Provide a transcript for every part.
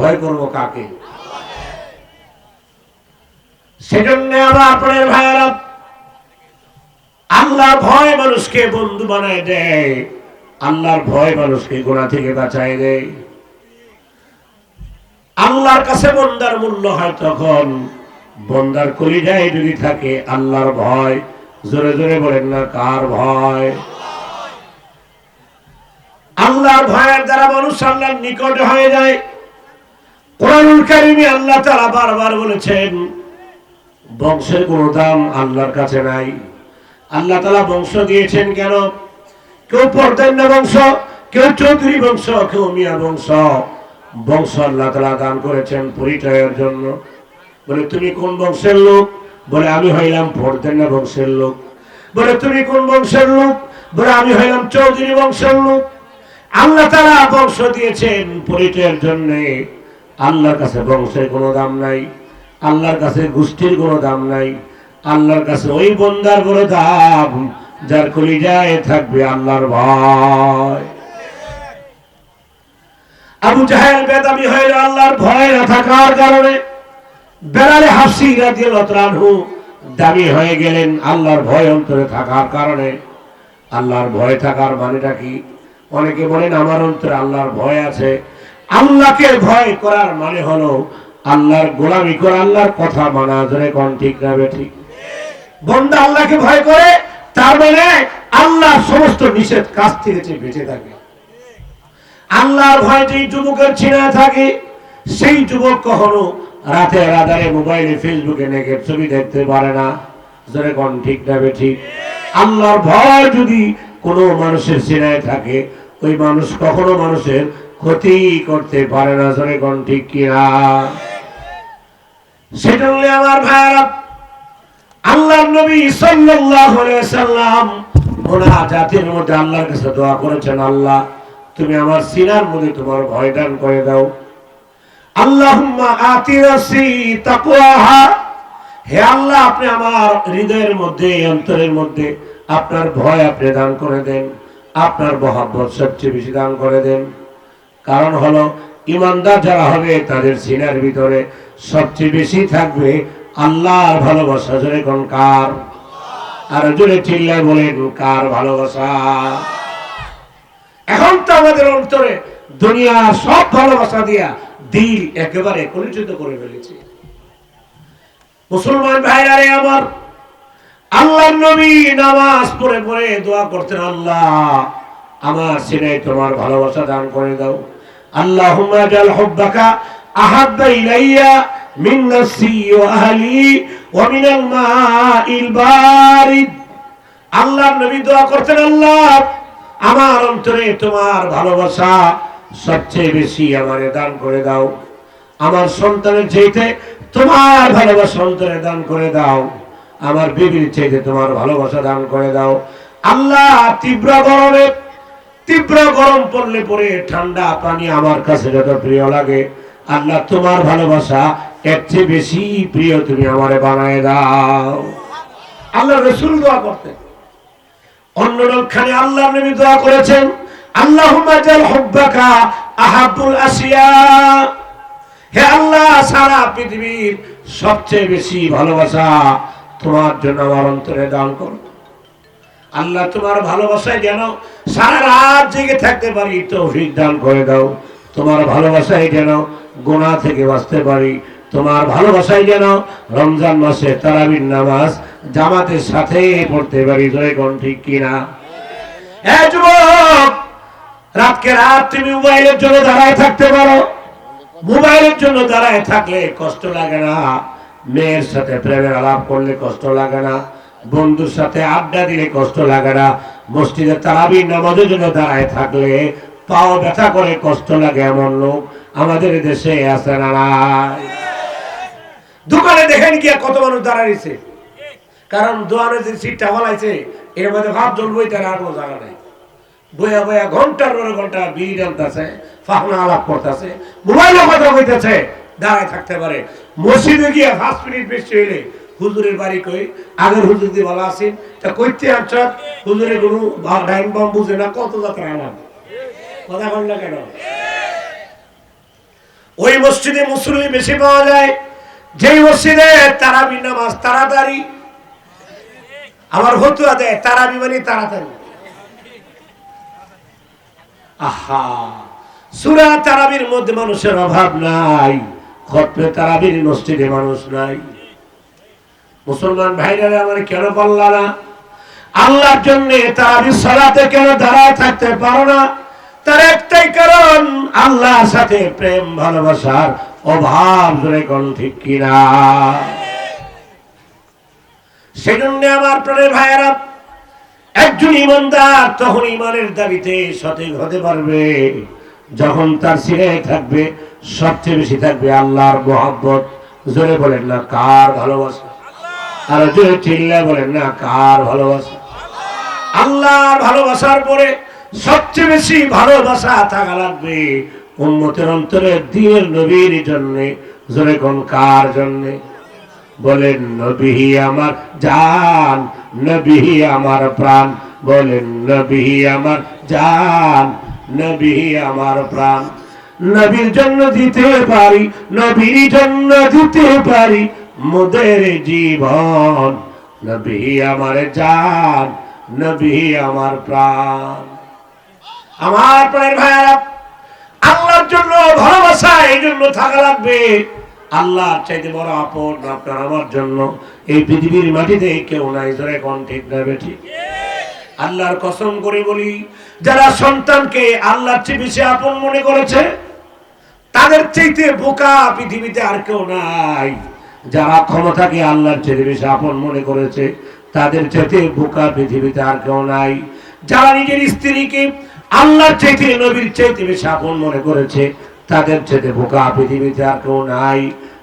ভয় করব কাকে? সেজন্য আমার আপনার ভাইয়েরা আল্লাহ ভয় মানুষকে বন্ধু বানায় দেয়। আল্লাহর ভয় মানুষকে গোনা থেকে বাঁচায় দেয়। আল্লাহর কাছে বন্দার মূল্য হয় তখন বন্দার কলিজায় যদি থাকে আল্লাহর ভয়, জোরে জোরে বলেন না, কার ভয়? আল্লাহর ভয়ের দ্বারা মানুষ আল্লাহর নিকট হয়ে যায়। কোরআনুল কারিমে আল্লাহ তারা বারবার বলেছেন, বংশের কোনো দাম আল্লাহর কাছে নাই। আল্লাহ তালা বংশ দিয়েছেন কেন? কেউ পর্দান্য বংশ, কেউ চৌধুরী বংশ, কেউ মিয়া বংশ। বংশ আল্লাহ তালা দান করেছেন পরিচয়ের জন্য। বলে, তুমি কোন বংশের লোক? বলে, আমি হইলাম পর্দান্য বংশের লোক। বলে, তুমি কোন বংশের লোক? বলে, আমি হইলাম চৌধুরী বংশের লোক। আল্লাহ তারা বংশ দিয়েছেন পরিচয়ের জন্য। আল্লাহর কাছে বংশের কোনো দাম নাই, আল্লাহর কাছে গোষ্ঠীর কোনো দাম নাই, আল্লাহর কাছে ওই বন্দার কোনো দাম যার কলিজায় থাকবে আল্লাহর ভয়। আবু জাহেল বেদাবি হইল আল্লাহর ভয় না থাকার কারণে বেড়ালে হাসি রাজিয়ালহু দাবি হয়ে গেলেন আল্লাহর ভয় অন্তরে থাকার কারণে। আল্লাহর ভয় থাকার মানেটা কি? অনেকে বলেন, আমার অন্তরে আল্লাহর ভয় আছে আল্লাহকে ভয় করার মানে হলো আল্লাহর গোলামি করে আল্লাহর কথা মানা ধরে কোন ঠিক না ঠিক? বন্দা আল্লাহকে ভয় করে, তার মানে আল্লাহ সমস্ত নিষেধ কাজ থেকে বেঁচে থাকে। আল্লাহর ভয় যেই যুবকের ছিঁড়া থাকে, সেই যুবক কখনো রাতে রাধারে মোবাইলে, ফেসবুকে নেগে ছবি দেখতে পারে না। জোরে কোন ঠিক না ঠিক? আল্লাহর ভয় যদি কোনো মানুষের সিনায় থাকে ওই মানুষ কখনো মানুষের ক্ষতি করতে পারে না। জোরে কোন ঠিক কিনা? সেটা হলে আমার ভাইয়ারা আল্লাহ নবী সাল্লাল্লাহু আলাইহি সাল্লাম মধ্যে আল্লাহর কাছে দোয়া করেছেন, আল্লাহ, তুমি আমার সিনার মধ্যে তোমার ভয় দান করে দাও। আল্লাহুম্মা আতি রাসি তাকওয়াহা। হে আল্লাহ, আপনি আমার হৃদয়ের মধ্যে, অন্তরের মধ্যে আপনার ভয় আপনি দান করে দেন। আপনার মহাব্বত সবচেয়ে বেশি দান করে দেন। কারণ হলো, ইমানদার যারা হবে, তাদের সিনার ভিতরে সবচেয়ে বেশি থাকবে আল্লাহর ভালোবাসা। জোরে কোন কার? আর জোরে চিল্লায় বলেন, কার ভালোবাসা? এখন তো আমাদের অন্তরে দুনিয়া সব ভালোবাসা দিয়া দিল একেবারে কলুচিত করে ফেলেছে। মুসলমান ভাইরা রে আমার আল্লাহ নবী নামাজ পড়ে পড়ে দোয়া করতেন, আল্লাহ, আমার সিনে তোমার ভালোবাসা দান করে দাও। আল্লাহুম্মা জাল হুব্বাকা আহাব্বা ইলাইয়া মিন নাফসি ওয়া আহলি ওয়া মিনাল মাইল বারিদ। আল্লাহ নবী দোয়া করতেন, আল্লাহ, আমার অন্তরে তোমার ভালোবাসা সবচেয়ে বেশি আমারে দান করে দাও। আমার সন্তানের চাইতে তোমার ভালোবাসা অন্তরে দান করে দাও। আমার বিবির চাইতে তোমার ভালোবাসা দান করে দাও। আল্লাহ, তীব্র গরমে, তীব্র গরম পড়লে পরে ঠান্ডা পানি আমার কাছে যত প্রিয় লাগে। আল্লাহ, তোমার ভালোবাসা এর চেয়ে বেশি প্রিয় তুমি আমারে বানায় দাও। আল্লাহ রসুল দোয়া করতেন। অন্য লোকখানে আল্লাহ নবী দোয়া করেছেন, আল্লাহুম্মা জাল হুব্বাকা আহাব্বুল আসিয়া। হে আল্লাহ, সারা পৃথিবীর সবচেয়ে বেশি ভালোবাসা তোমার জন্য আমার অন্তরে দান করো। আল্লাহ তোমার ভালোবাসায় যেন সারা রাত জেগে থাকতে পারি, তৌফিক দান করে দাও। তোমার ভালোবাসায় যেন গোনা থেকে বাঁচতে পারি, তোমার ভালোবাসায় যেন রমজান মাসে তারাবির নামাজ জামাতের সাথে পড়তে পারি, জয় কোন ঠিক কিনা? রাতকে রাত তুমি মোবাইলের জন্য দাঁড়ায় থাকতে পারো। মোবাইলের জন্য দাঁড়ায় থাকলে কষ্ট লাগে না। মেয়ের সাথে প্রেমের আলাপ করলে কষ্ট লাগে না, বন্ধুর সাথে আড্ডা দিলে কষ্ট লাগে না, মসজিদে তারাবির নামাজের জন্য দাঁড়ায় থাকলে পাও ব্যথা করে কষ্ট লাগে এমন লোক আমাদের দেশে আছে না দোকানে দেখেন গিয়া কত মানুষ দাঁড়াইছে কারণ দোকানে যে সিটটা ফলাইছে, এর মধ্যে ভাব জ্বলবই তার আর কোনো জায়গা নাই। বইয়া বইয়া ঘণ্টার পরে ঘণ্টা বিড়ি টানতেছে ফাহনা আলাপ করতেছে মোবাইলে কথা কইতেছে। দাঁড়ায় থাকতে পারে। মসজিদে গিয়ে পাঁচ মিনিট বেশি হইলে হুজুরের বাড়ি কই? আগের হুজুর দিয়ে ভালো আছেন তা কইতে আনছ হুজুরের কোনো ডাইন বাম বুঝে না কত যাত্রা আমার কথা কন না কেন? ওই মসজিদে মুসল্লি বেশি পাওয়া যায়। যেই মসজিদে তারাবি নামাজ তাড়াতাড়ি। আমার হতুয়া দেয়, তারাবি মানে তাড়াতাড়ি। আহা, সুরা তারাবির মধ্যে মানুষের অভাব নাই। খতমে তারাবির মসজিদে মানুষ নাই। মুসলমান ভাইরা আমার কেন পারলা না? আল্লাহর জন্য তারাবির সালাতে কেন দাঁড়ায় থাকতে পারো না? তার একটাই কারণ, আল্লাহর সাথে প্রেম, ভালোবাসার অভাব জোরে কোন ঠিক কিনা? সেজন্য আমার প্রাণের ভাইয়েরা, একজন ইমানদার তখন ইমানের দাবিতে সঠিক হতে পারবে, যখন তার সিনে থাকবে সবচেয়ে বেশি থাকবে আল্লাহর মোহাব্বত। জোরে বলেন না, কার ভালোবাসা? আর জোরে চিল্লা বলেন না, কার ভালোবাসা? আল্লাহর ভালোবাসার পরে সবচেয়ে বেশি ভালোবাসা থাকা লাগবে উন্মতের অন্তরে, দিনের নবীর জন্যে। জোরে কোন কার জন্যে? বলেন, নবী আমার জান, নবী আমার প্রাণ। বলেন, নবী আমার জান, নবী আমার প্রাণ। নবীর জন্য দিতে পারি, নবীর জন্য দিতে পারি মোদের জীবন। নবী আমার জান, নবী আমার প্রাণ। আমার প্রাণের ভাইয়ারা, আল্লাহর জন্য ভালোবাসা, এই জন্য থাকা লাগবে। আল্লাহ চাইতে বড় আপন আপনার আমার জন্য। এই পৃথিবীর মাটিতে কেউ নাই ধরে কোন ঠিক না বেঠি আল্লাহর কসম করে বলি, যারা সন্তানকে আল্লাহর চেয়ে বেশি আপন মনে করেছে তাদের চাইতে বোকা পৃথিবীতে আর কেউ নাই। যারা ক্ষমতাকে আল্লাহর চেয়ে বেশি আপন মনে করেছে, তাদের চাইতে বোকা পৃথিবীতে আর কেউ নাই। যারা নিজের স্ত্রীকে আল্লাহর চাইতে, নবীর চাইতে বেশি আপন মনে করেছে, তাদের চাইতে বোকা পৃথিবীতে আর কেউ নাই।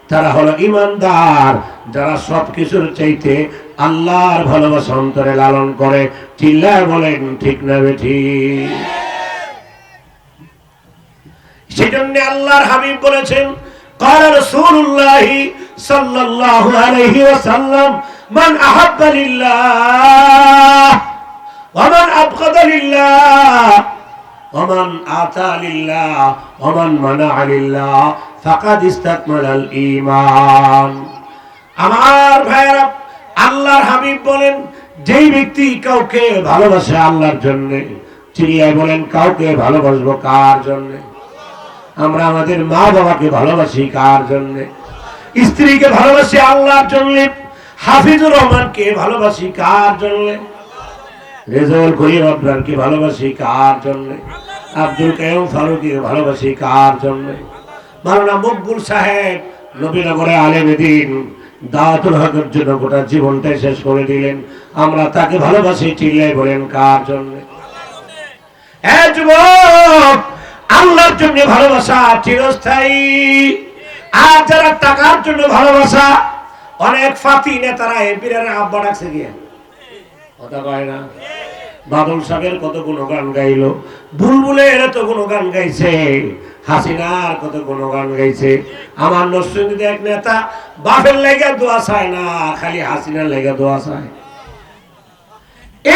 তারা হলো ইমানদার, যারা সব কিছুর চাইতে আল্লাহর ভালোবাসা অন্তরে লালন করে। চিল্লায় বলেন, ঠিক না বেঠি সেজন্য আল্লাহর হাবিব বলেছেন قال رسول الله صلى الله عليه وسلم من أحب لله ومن أبغض لله ومن آتى لله ومن منع لله فقد استكمل الإيمان আমার ভাইয়েরা আল্লাহর হাবিব বলেন যেই ব্যক্তি কাউকে ভালোবাসে আল্লাহর জন্য চিড়িয়ায় বলেন কাউকে ভালোবাসবো কার জন্য আমরা আমাদের মা বাবাকে ভালোবাসি কার জন্য? স্ত্রীকে ভালোবাসি আল্লাহর জন্য। হাফিজুর রহমানকে ভালোবাসি কার জন্য? রেজাউল করিম আবরারকে ভালোবাসি কার জন্য? আব্দুল কাইম ফারুককে ভালোবাসি কার জন্যে? মারানা মকবুল সাহেব নবীনগরে আলেম দিন, দাওয়াতুল হকের জন্য গোটা জীবনটাই শেষ করে দিলেন। আমরা তাকে ভালোবাসি চিল্লাই বলেন কার জন্যে? যুবক! আল্লাহর জন্য ভালোবাসা চিরস্থায়ী। আর যারা টাকার জন্য ভালোবাসা, অনেক ফাতি নেতারা এমপিরা আব্বা ডাকছে গিয়ে। কথা কয় না? বাদল সাহেবের কত গুণগান গাইলো বুলবুলের এত গুণগান গাইছে, হাসিনার কত গুণগান গাইছে। আমার নরসিংদীতে এক নেতা, বাপের লেগে দোয়া চায় না, খালি হাসিনার লেগে দোয়া চায়।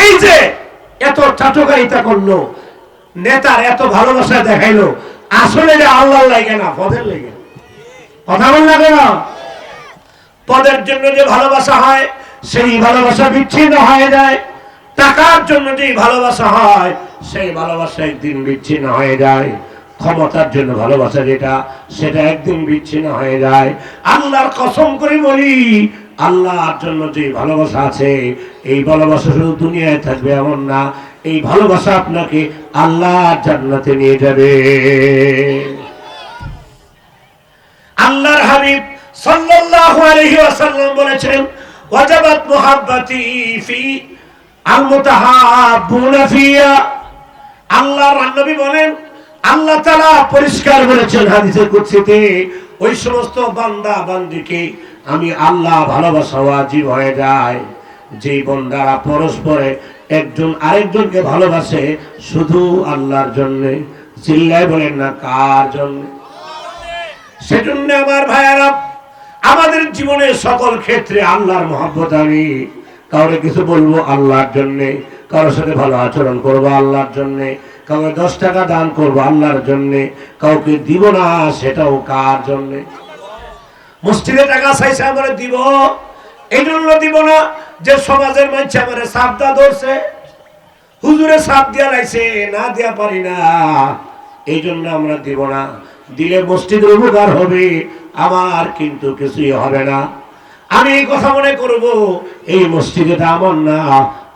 এই যে এত চাটকারিতা করল নেতার এত ভালোবাসা দেখাইলো। আসলে এটা আল্লাহ লাগে না পদের লেগে। কথা বল না পদের জন্য যে ভালোবাসা হয়, সেই ভালোবাসা বিচ্ছিন্ন হয়ে যায়। টাকার জন্য যে ভালোবাসা হয়, সেই ভালোবাসা একদিন বিচ্ছিন্ন হয়ে যায়। ক্ষমতার জন্য ভালোবাসা যেটা, সেটা একদিন বিচ্ছিন্ন হয়ে যায়। আল্লাহর কসম করে বলি, আল্লাহর জন্য যে ভালোবাসা আছে, এই ভালোবাসা শুধু দুনিয়ায় থাকবে এমন না এই ভালোবাসা আপনাকে আল্লাহ জান্নাতে নিয়ে যাবে। আল্লাহর হাবিব সাল্লাল্লাহু আলাইহি ওয়াসাল্লাম বলেছেন ওয়াজাবাত মুহাব্বতি ফি আল মুতাহাব্বুনা ফিয়া। আল্লাহর নবী বলেন, আল্লাহ তাআলা পরিষ্কার বলেছেন হাদিসে কুদসিতে, ওই সমস্ত বান্দা বান্দিকে আমি আল্লাহ ভালোবাসা ওয়াজিব হয়ে যায়। যে বন্দারা পরস্পরে একজন আরেকজনকে ভালোবাসে শুধু আল্লাহর জন্য। চিল্লায় বলেন না, কার জন্য? সেজন্য আমার ভাইয়ারা, আমাদের জীবনের সকল ক্ষেত্রে আল্লাহর মহব্বত আমি। কাউরে কিছু বলব আল্লাহর জন্যে, কারোর সাথে ভালো আচরণ করব আল্লাহর জন্যে, কাউকে দশ টাকা দান করব আল্লাহর জন্যে, কাউকে দিব না সেটাও কার জন্যে? মসজিদে টাকা চাইছে আমরা দিব। এই জন্য দিব না যে সমাজের মানুষ আমার সাবদা ধরছে। হুজুরে সাপ দিয়া লাইছে, না দিয়া পারি না। এই জন্য আমরা দিব না দিলে মসজিদের উপকার হবে, আমার কিন্তু কিছুই হবে না। আমি এই কথা মনে করব, এই মসজিদটা আমার না।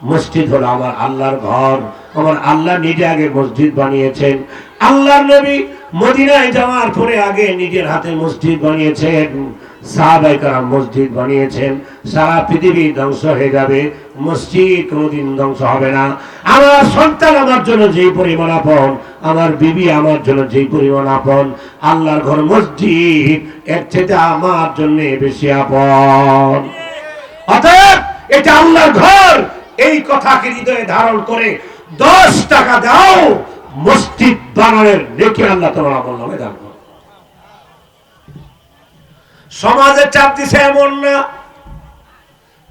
মসজিদ হলো আমার আল্লাহর ঘর। আমার আল্লাহ নিজে আগে মসজিদ বানিয়েছেন। আল্লাহর নবী মদিনায় যাওয়ার পরে আগে নিজের হাতে মসজিদ বানিয়েছেন। সাহাবাই কারাম মসজিদ বানিয়েছেন, সারা পৃথিবী ধ্বংস হয়ে যাবে, মসজিদ কোনোদিন ধ্বংস হবে না। আমার সন্তান আমার জন্য যেই পরিমাণ আপন, আমার বিবি আমার জন্য যেই পরিমাণ আপন, আল্লাহর ঘর মসজিদ, এর থেকে আমার জন্য বেশি আপন। অতএব এটা আল্লাহর ঘর, এই কথাকে হৃদয়ে ধারণ করে দশ টাকা দাও, মসজিদ বানানোর দেখে আল্লাহ তোমার নামে দান সমাজের চাপ দিছে এমন না।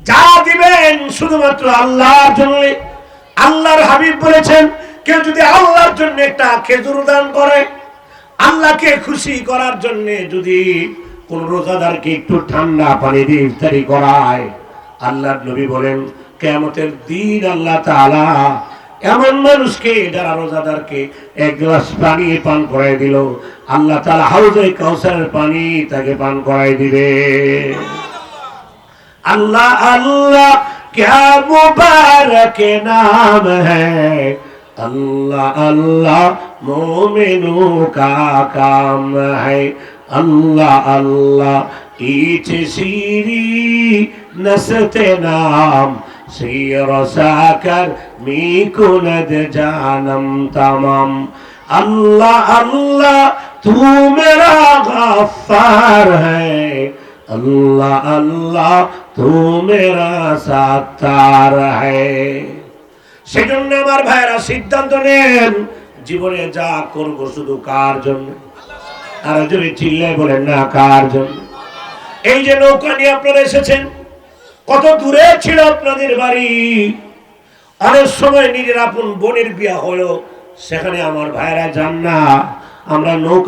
যা দিবেন শুধুমাত্র আল্লাহর জন্য আল্লাহর হাবিব বলেছেন, কেউ যদি আল্লাহর জন্য একটা খেজুর দান করে, আল্লাহকে খুশি করার জন্য যদি কোন রোজাদারকে একটু ঠান্ডা পানি দিয়ে ইফতারি করায়, আল্লাহর নবী বলেন কেমতের দিন আল্লাহ তাআলা এমন মানুষকে যারা রোজাদারকে এক গ্লাস পানি পান করাই দিল আল্লাহ তাআলা হাউজে কাউসারের পানি তাকে পান করাই দিবে अल्लाह अल्लाह क्या मुबारक नाम है अल्लाह अल्लाह मोमिनों का काम है अल्लाह अल्लाह ईच सीरी नसते नाम सिर साकर मी कुनद जानम तमाम अल्लाह अल्लाह तू मेरा गफ्फार है अल्लाह अल्लाह तू मेरा सातार है সেজন্য আমার ভাইরা সিদ্ধান্ত নেন জীবনে যা করব শুধু কার জন্য আর যদি চিল্লায় বলেন না কার জন্য এই যে নৌকা নিয়ে আপনারা এসেছেন কত দূরে ছিল আপনাদের বাড়ি অনেক সময় নিজের আপন বোনের বিয়া হলো সেখানে আমার ভাইরা যান না আমরা নৌকা